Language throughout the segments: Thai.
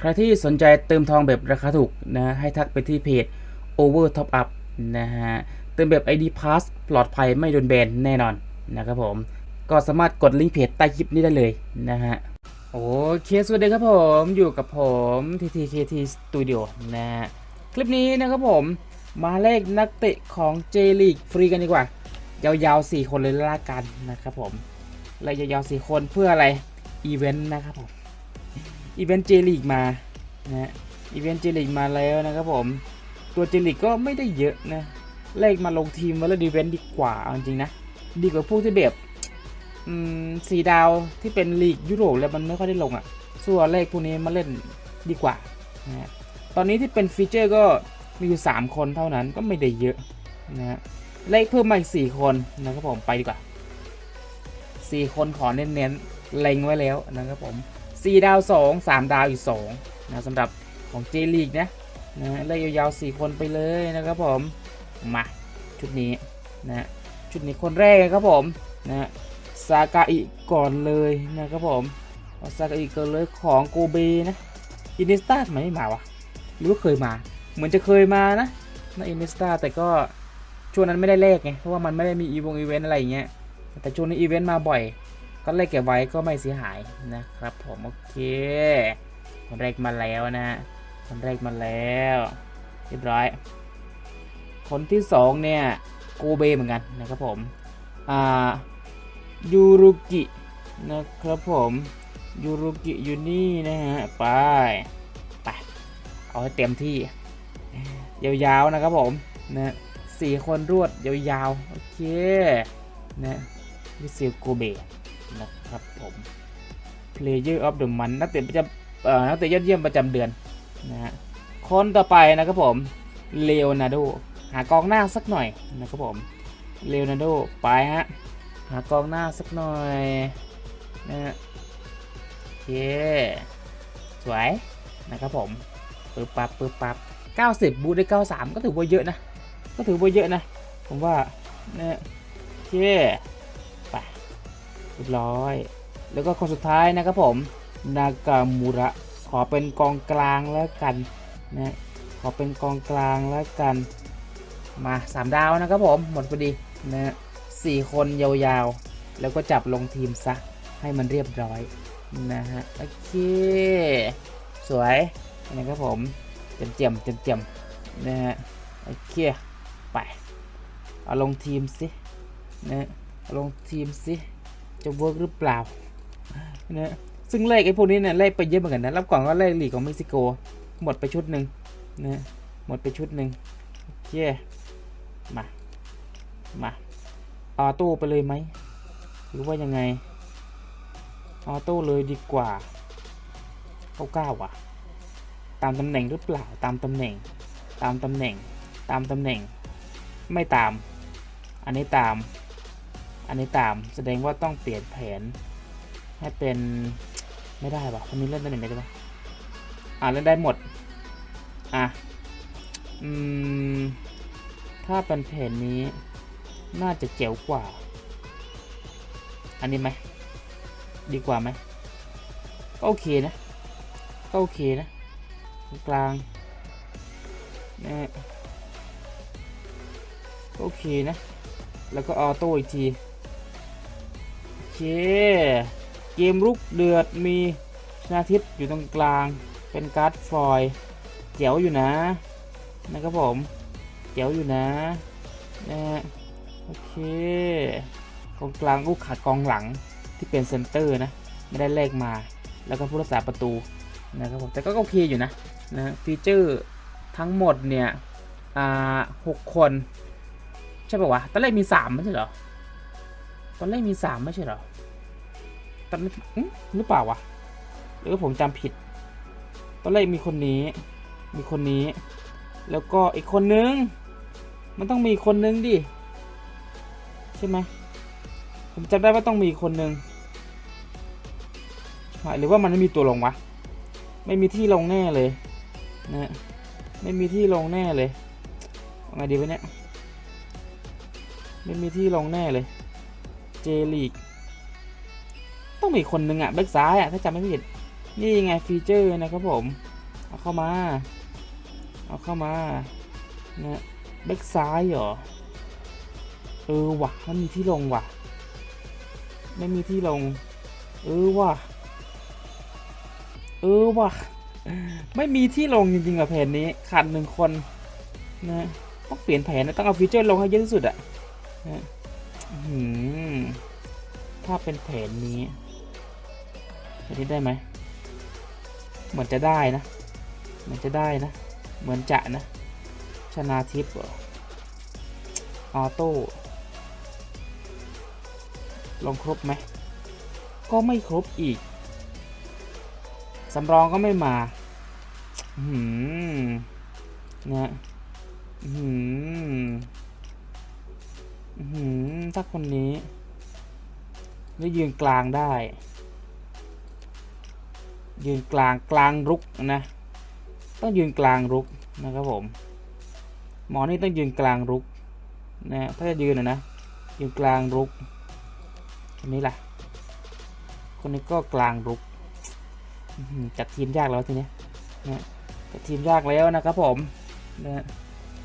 ใครที่สนใจเติมทองแบบราคาถูกนะฮะให้ทักไปที่เพจ Over Top Up นะฮะเติมแบบ ID Pass ปลอดภัยไม่โดนแบนแน่นอนนะครับผม ก็สามารถกดลิงก์เพจใต้คลิปนี้ได้เลยนะฮะโอเคสวัสดีครับผมอยู่กับผม TTKT Studio นะฮะคลิปนี้นะครับผมมาเลขนักเตะของ J League ฟรีกันดีกว่า ยาวๆ 4 คนเลยละกันนะครับผมและยาวๆ4คนเพื่ออะไรอีเวนต์นะครับผม อีเวนต์ J League มานะฮะอีเวนต์ J League มาแล้วนะครับผม ตัว J League ก็ไม่ได้เยอะนะเลขมาลงทีมมาแล้วดีเวนดีกว่าจริงนะ ดีกว่าพวกที่แบบสีดาวที่เป็นลีกยุโรปแล้วมันไม่ค่อยได้ลงอะ่ะ ส่วนเลขพวกนี้มาเล่นดีกว่านะฮะตอนนี้ที่เป็นฟีเจอร์ก็มีอยู่ 3 คนเท่านั้นก็ไม่ได้เยอะนะฮะเลขเพิ่มมาอีก4คนนะครับผมไปดีกว่า 4 คนขอเน้นๆเล็งไว้แล้วนะครับผม 4 ดาว 2 3 ดาวอีก2นะสำหรับของเจลีกนะนะฮะเลขยาวๆ 4 คนไปเลยนะครับผมมาชุดนี้นะชุดนี้คนแรกครับผมนะซากาอิก่อนเลยนะครับผมเอาซากาอิก่อนเลยของโกเบนะอินิสตาทำไมไม่มาวะหรือว่าเคยมา เหมือนจะเคยมานะนะอินิสตาแต่ก็ช่วงนั้นไม่ได้เลขไงเพราะว่ามันไม่ได้มีอีวงอีเวนต์อะไรอย่างเงี้ยแต่ช่วงนี้อีเวนต์มาบ่อย ก็เลขเก็บไว้ก็ไม่เสียหายนะครับผมโอเคคนแรกมาแล้วนะฮะคนแรกมาแล้วเรียบร้อย คนที่สองเนี่ยโกเบเหมือนกันนะครับผมอ่ายูรุกินะครับผมยูรุกิอยู่นี่นะฮะไปไปเอาให้เต็มที่ ยาวๆนะครับผมนะสี่คนรวดยาวๆโอเคนะวิเซลโกเบ นะครับผม Player of the Month นักเตะประจำนักเตะยอดเยี่ยมประจำเดือนนะฮะคนต่อไปนะครับผมเลโอนาร์โดหากองหน้าสักหน่อยนะครับผมเลโอนาร์โดไปฮะหากองหน้าสักหน่อยนะฮะโอเคสวยนะครับผมปึ๊บปั๊บปึ๊บปั๊บ90 บูได้ 93 ก็ถือว่าเยอะนะ ก็ถือว่าเยอะนะ ผมว่านะโอเค รียบร้อย แล้วก็คนสุดท้ายนะครับผม นากามูระ ขอเป็นกองกลางแล้วกันนะขอเป็นกองกลางแล้วกัน มาสามดาวนะครับผม หมดพอดีนะฮะสี่คนยาวๆ แล้วก็จับลงทีมซะ ให้มันเรียบร้อย นะฮะ โอเค สวยนะครับผม เจียมเจียมเจียมเจียมนะฮะ โอเค ไป เอาลงทีมสินะเอาลงทีมสิ จะเวิร์กหรือเปล่านะซึ่งเลขไอ้พวกนี้เนี่ยเลขไปเยอะเหมือนกันนะรับก่อนก็เลขลีกของเม็กซิโก หมดไปชุดหนึ่งนะหมดไปชุดหนึ่งโอเคมามาออโต้ไปเลยไหมหรือว่ายังไงออโต้เลยดีกว่าเข้าเก้าว่ะ ตามตำแหน่งหรือเปล่าตามตำแหน่ง ตามตำแหน่ง ตามตำแหน่ง ไม่ตาม อันนี้ตาม อันนี้ตามแสดงว่าต้องเปลี่ยนแผน ให้เป็นไม่ได้ปะคนนี้เล่นตำแหน่งไหนได้ปะอ่าเล่นได้หมด อะ อืม ถ้าเป็นแผนนี้น่าจะเจ๋วกว่า อันนี้ไหม ดีกว่าไหมก็โอเคนะก็โอเคนะ กลางนะก็โอเคนะ แล้วก็ออโต้อีกที เคเกมรุกเดือดมีชนาทิพย์อยู่ตรงกลาง เป็นการ์ดฟอยล์เจ๋วอยู่นะนะครับผมเจ๋วอยู่นะนะโอเคกองกลางก็ขาดกองหลังที่เป็นเซนเตอร์นะไม่ได้เลขมา แล้วก็ผู้รักษาประตูนะครับผมแต่ก็โอเคอยู่นะนะฟีเจอร์ทั้งหมดเนี่ยอ่าหกคน ใช่ป่าวะตอนแรกมีสามไม่ใช่เหรอตอนแรกมีสามไม่ใช่เหรอ ตอนหรือเปล่าวะ หรือผมจำผิด ตอนแรกมีคนนี้ มีคนนี้ แล้วก็อีกคนนึง มันต้องมีคนนึงดิ ใช่ไหม ผมจำได้ว่าต้องมีคนนึง หรือว่ามันไม่มีตัวลงวะ ไม่มีที่ลงแน่เลยนะไม่มีที่ลงแน่เลยเอาไงดีวะเนี่ย ไม่มีที่ลงแน่เลย เจลีก ต้องมีคนนึงอะแบ็กซ้ายอะถ้าจำไม่ผิด นี่ไงฟีเจอร์นะครับผม เอาเข้ามา เอาเข้ามานะแบ็กซ้ายเหรอ เออว่ะมันมีที่ลงว่ะ ไม่มีที่ลง เออว่ะ เออว่ะ ไม่มีที่ลงจริงๆกับแผนนี้ขาดหนึ่งคนนะต้องเปลี่ยนแผนนะต้องเอาฟีเจอร์ลงให้เยอะที่สุดอะนะถ้าเป็นแผนนี้ แผนนี้ได้ไหมเหมือนจะได้นะเหมือนจะได้นะ เหมือนจะนะ ชนาทิพย์เหรอออโต้ลงครบไหม ก็ไม่ครบอีก สำรองก็ไม่มา หืมนะหืมหืมถ้าคนนี้ได้ยืนกลางได้ ยืนกลางกลางรุกนะต้องยืนกลางรุกนะครับผมหมอนี่ต้องยืนกลางรุกนะถ้าจะยืนนะนะยืนกลางรุกคนนี้ล่ะ คนนี้ก็กลางรุกจัดทีมยากแล้วทีนี้นะจัดทีมยากแล้วนะครับผมนะ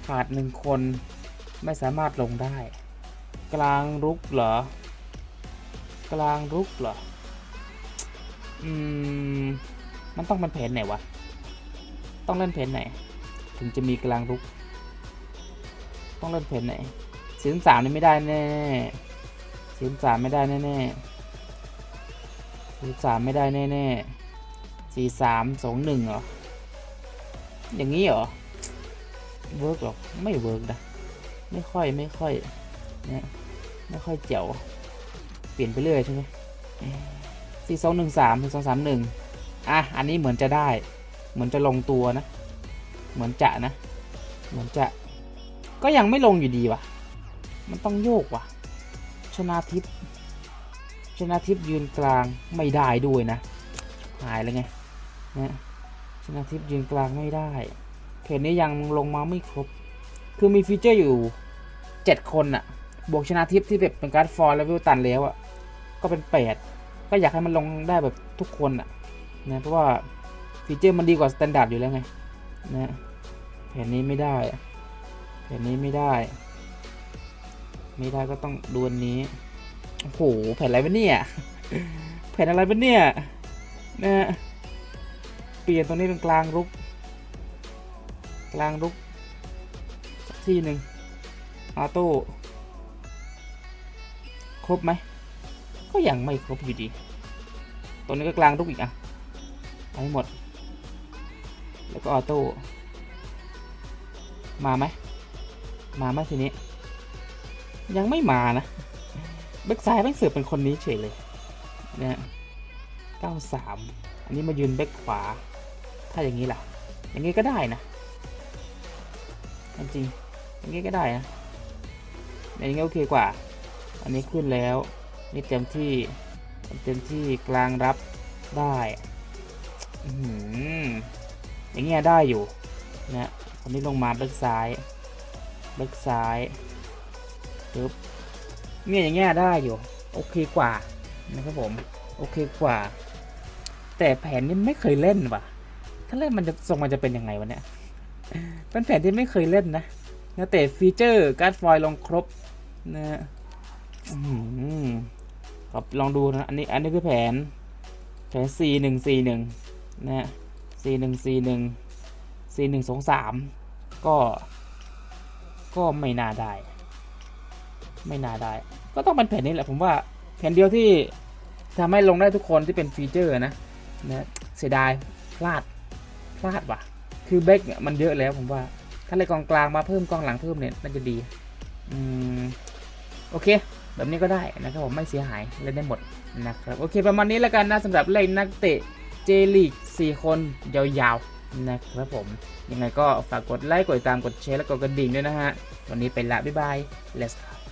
ขาดหนึ่งคนไม่สามารถลงได้ กลางรุกเหรอกลางรุกเหรอ อืม มันต้องเป็นแผนไหนวะ ต้องเล่นแผนไหน ถึงจะมีกลางรุก ต้องเล่นแผนไหนสีสามนี่ไม่ได้แน่ๆสีสามไม่ได้แน่แน่สีสามไม่ได้แน่แน่สี่สามสองหนึ่งเหรอ อย่างนี้เหรอ เวิร์กหรอ ไม่เวิร์กนะ ไม่ค่อยไม่ค่อยเนี่ยไม่ค่อยเจ๋วเปลี่ยนไปเรื่อยใช่ไหม สี่สองหนึ่งสามสี่สองสามหนึ่งอะ อันนี้เหมือนจะได้ เหมือนจะลงตัวนะ เหมือนจะนะ เหมือนจะ ก็ยังไม่ลงอยู่ดีว่ะมันต้องโยกว่ะชนะทิพย์ชนะทิพย์ยืนกลางไม่ได้ด้วยนะ หายเลยไงนะชนะทิพย์ยืนกลางไม่ได้เพจนี้ยังลงมาไม่ครบ คือมีฟีเจอร์อยู่ 7 คนอะบวกชนะทิพย์ที่แบบเป็นการ์ดฟอร์เลเวลตันแล้วอะก็เป็น 8 ก็อยากให้มันลงได้แบบทุกคนอะนะเพราะว่าฟีเจอร์มันดีกว่าสแตนดาร์ดอยู่แล้วไงนะแผ่นนี้ไม่ได้แผ่นนี้ไม่ได้ ไม่ได้ก็ต้องดูอันนี้โอ้โหแผ่นอะไรวะเนี่ยแผ่นอะไรวะเนี่ยนะเปลี่ยนตรงนี้เป็นกลางรุก กลางรุกที่หนึ่งออโต้ครบไหม ก็ยังไม่ครบอยู่ดีตัวนี้ก็กลางรุกอีกอะเอาให้หมด แล้วก็ออโต้ มาไหม มาไหมทีนี้ ยังไม่มานะแบ็กซ้ายแบ็กเสือเป็นคนนี้เฉยเลยเนี่ยเก้าสามอันนี้มายืนแบ็กขวา ถ้าอย่างนี้ล่ะ อย่างนี้ก็ได้นะจริงอย่างนี้ก็ได้นะอย่างนี้โอเคกว่า อันนี้ขึ้นแล้ว นี่เต็มที่เต็มที่กลางรับได้อื้อย่างเงี้ยได้อยู่นะคนนี้ลงมาแบ็กซ้ายแบ็กซ้ายปึ๊บเนี่ยอย่างเงี้ยได้อยู่ โอเคกว่านะครับผม โอเคกว่า แต่แผนนี้ไม่เคยเล่นว่ะ ถ้าเล่นมันจะทรงมันจะเป็นยังไงวะเนี่ยเป็นแผนที่ไม่เคยเล่นนะนะแต่ฟีเจอร์การ์ดฟอยล์ลงครบนะอื้อหือ ครับลองดูนะอันนี้อันนี้คือแผน แผน C หนึ่ง C หนึ่งนะ C หนึ่ง C หนึ่ง C หนึ่งสองสามก็ ก็ไม่น่าได้ ไม่น่าได้ ก็ต้องเป็นแผนนี้แหละผมว่าแผนเดียวที่ทำให้ลงได้ทุกคนที่เป็นฟีเจอร์นะนะเสียดายพลาดพลาดว่ะ คือเบคเนี่ยมันเยอะแล้วผมว่า ถ้าเลยกองกลางมาเพิ่มกองหลังเพิ่มเนี่ยน่าจะดี อืม โอเค แบบนี้ก็ได้นะครับผมไม่เสียหายเล่นได้หมดนะครับโอเคประมาณนี้แล้วกันนะสำหรับเล่นนักเตะเจลีก4 คนยาวๆนะครับผมยังไงก็ฝากกดไลค์กดติดตามกดแชร์และกดกระดิ่งด้วยนะฮะวันนี้ไปละบ๊ายบาย let's go